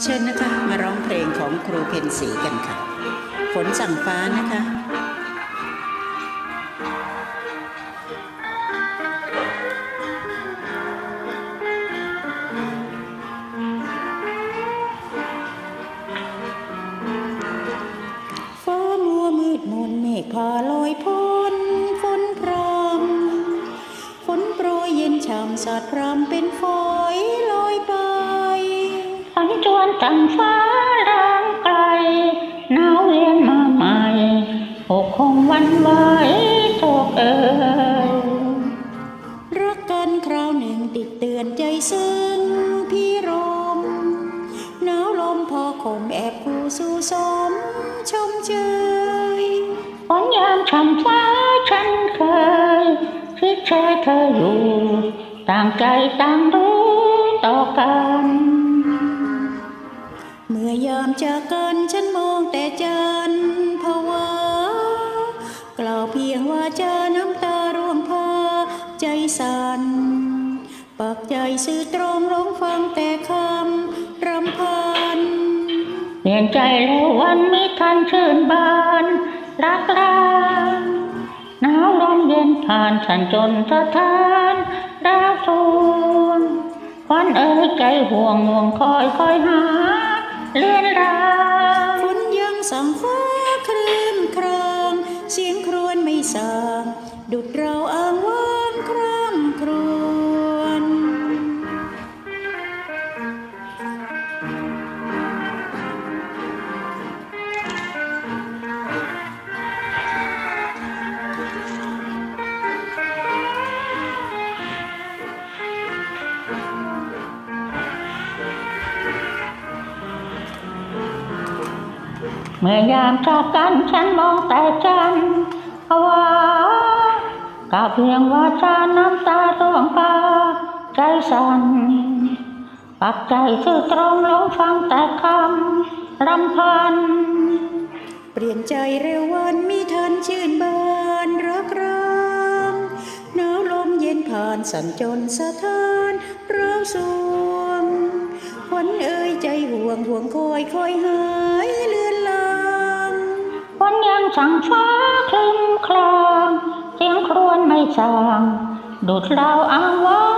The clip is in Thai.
เชิญนะคะมาร้องเพลงของครูเพนสีกันค่ะ ฝนสั่งฟ้านะคะฟ้ามัวมืดมนเมฆพาลอยพ้นฝนพรำฝนโปรยเย็นช่ำสาดพรำเป็นฝอยลอยไป ฝันจวนตั้งฟ้าร่างไกลหนาวเวียนมาใหม่อกคงวันไหวโศกเอ่ยรักกันคราวหนึ่งติดเตือนใจซึ้งพี่รมหนาวลมพอคมแอบคู่สู่สมชมเชยฝนยามช่ำฟ้าฉันเคยคิดแช่เธออยู่ ต่างใจต่างรู้ต่อกัน เมื่อยามจากกันฉันมองแต่จันทร์ภาวากล่าวเพียงว่าจะน้ำตาร่วงพาใจสั่นปักใจสื่อตรงร้องฟังแต่คำรำพันเปลี่ยนใจแล้ววันมิทันเชื่นบานรักลาหนาวลมเย็นผ่านฉันจนสะท้านดาวสวงควันเอ๋ยใจห่วงห่วงคอยคอยหา เลื่อนรางฝนยังสั่งฟ้าครื้มครอง เสียงครวญไม่สางดุดเราอ้า เมื่อยามจากกันฉันมองแต่จันทร์ภาวากาเพียงว่าจาน้ำตาร่วงปาใจสั่นปักใจซื่อตรงลงฟังแต่คำรำพัน เปลี่ยนใจเร็ววันมีทันชื่นบานรักรางหนาวลมเย็นผ่านสั่นจนสะท้านเราสวงวัญเอ่ยใจห่วงห่วงคอยคอยหา สั่งฟ้าคลึมคลางเสียงครวญไม่จางดุดเราอ้างว้าง